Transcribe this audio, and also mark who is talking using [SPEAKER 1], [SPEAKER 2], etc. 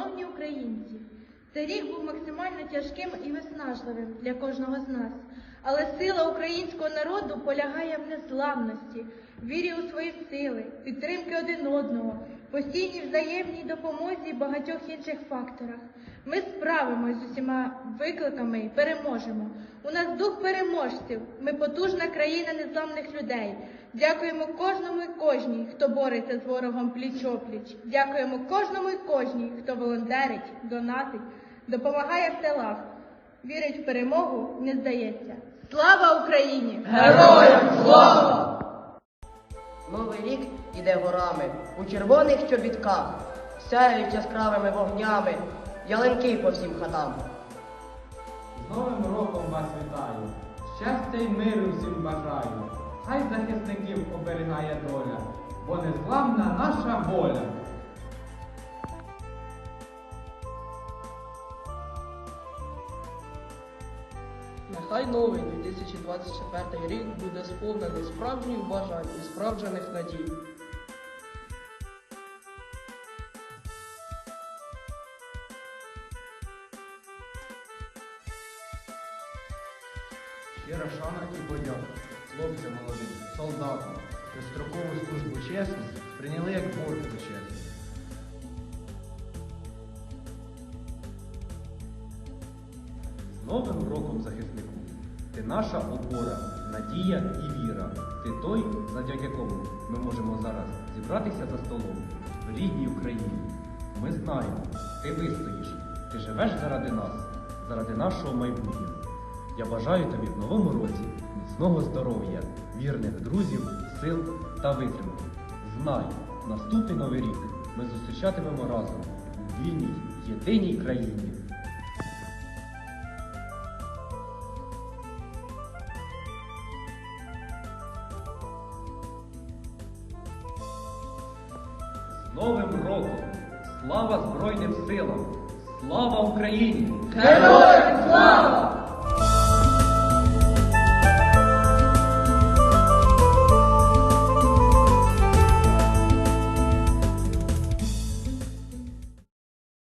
[SPEAKER 1] Шановні українці, цей рік був максимально тяжким і виснажливим для кожного з нас. Але сила українського народу полягає в незламності, вірі у свої сили, підтримки один одного, постійній взаємній допомозі і багатьох інших факторах. Ми справимось з усіма викликами і переможемо. У нас дух переможців. Ми потужна країна незламних людей. Дякуємо кожному і кожній, хто бореться з ворогом пліч-опліч. Дякуємо кожному і кожній, хто волонтерить, донатить, допомагає в селах. Вірить в перемогу, не здається. Слава Україні!
[SPEAKER 2] Героям слава!
[SPEAKER 3] Новий рік іде горами у червоних чобітках, сяють яскравими вогнями, ялинки по всім хатам.
[SPEAKER 4] З Новим роком вас вітаю! Щастя й миру всім бажаю! Хай захисників оберігає доля, бо незламна наша воля.
[SPEAKER 2] Нехай новий 2024 рік буде сповнений справжніх бажань і справджених надій.
[SPEAKER 4] Щира шана і подяка хлопцям молодим, солдатам, що строкову службу чесно прийняли як борг за Новим роком захиснику! Ти наша опора, надія і віра. Ти той, завдяки якому ми можемо зараз зібратися за столом в рідній Україні. Ми знаємо, ти вистоїш, ти живеш заради нас, заради нашого майбутнього. Я бажаю тобі в новому році міцного здоров'я, вірних друзів, сил та витримки. Знай, наступний новий рік ми зустрічатимемо разом у вільній, єдиній країні. Новим роком! Слава Збройним силам! Слава Україні!
[SPEAKER 2] Героям слава!